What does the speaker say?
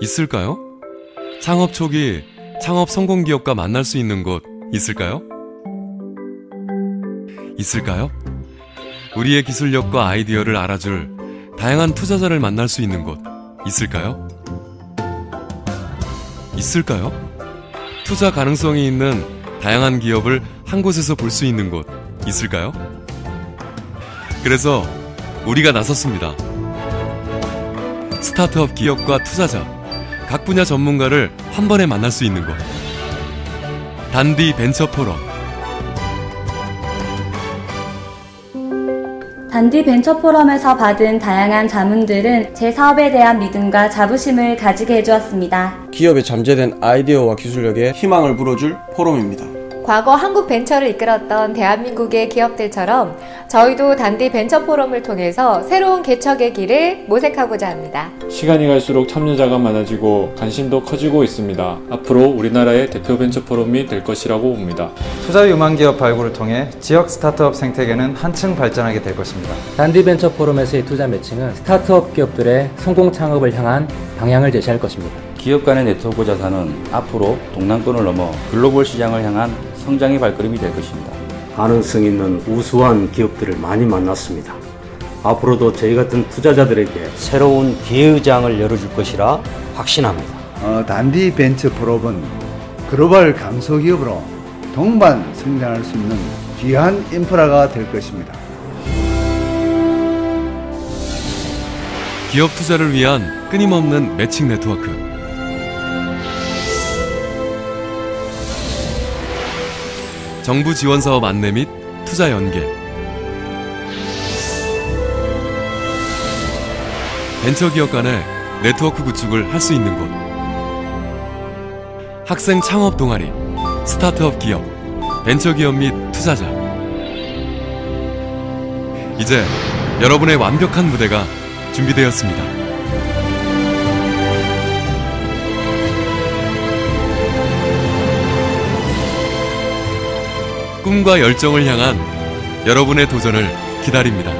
있을까요? 창업 초기 창업 성공 기업과 만날 수 있는 곳 있을까요? 있을까요? 우리의 기술력과 아이디어를 알아줄 다양한 투자자를 만날 수 있는 곳 있을까요? 있을까요? 투자 가능성이 있는 다양한 기업을 한 곳에서 볼 수 있는 곳 있을까요? 그래서 우리가 나섰습니다. 스타트업 기업과 투자자, 각 분야 전문가를 한 번에 만날 수 있는 곳. 단디 벤처 포럼. 단디 벤처 포럼에서 받은 다양한 자문들은 제 사업에 대한 믿음과 자부심을 가지게 해주었습니다. 기업의 잠재된 아이디어와 기술력에 희망을 불어줄 포럼입니다. 과거 한국 벤처를 이끌었던 대한민국의 기업들처럼 저희도 단디 벤처 포럼을 통해서 새로운 개척의 길을 모색하고자 합니다. 시간이 갈수록 참여자가 많아지고 관심도 커지고 있습니다. 앞으로 우리나라의 대표 벤처 포럼이 될 것이라고 봅니다. 투자 유망 기업 발굴을 통해 지역 스타트업 생태계는 한층 발전하게 될 것입니다. 단디 벤처 포럼에서의 투자 매칭은 스타트업 기업들의 성공 창업을 향한 방향을 제시할 것입니다. 기업 간의 네트워크 자산은 앞으로 동남권을 넘어 글로벌 시장을 향한 성장의 발걸음이 될 것입니다. 가능성 있는 우수한 기업들을 많이 만났습니다. 앞으로도 저희 같은 투자자들에게 새로운 기회의 장을 열어줄 것이라 확신합니다. 어, 단디 벤처 프로은 글로벌 강소기업으로 동반 성장할 수 있는 귀한 인프라가 될 것입니다. 기업 투자를 위한 끊임없는 매칭 네트워크. 정부 지원 사업 안내 및 투자 연계. 벤처 기업 간의 네트워크 구축을 할 수 있는 곳. 학생 창업 동아리, 스타트업 기업, 벤처 기업 및 투자자. 이제 여러분의 완벽한 무대가 준비되었습니다. 꿈과 열정을 향한 여러분의 도전을 기다립니다.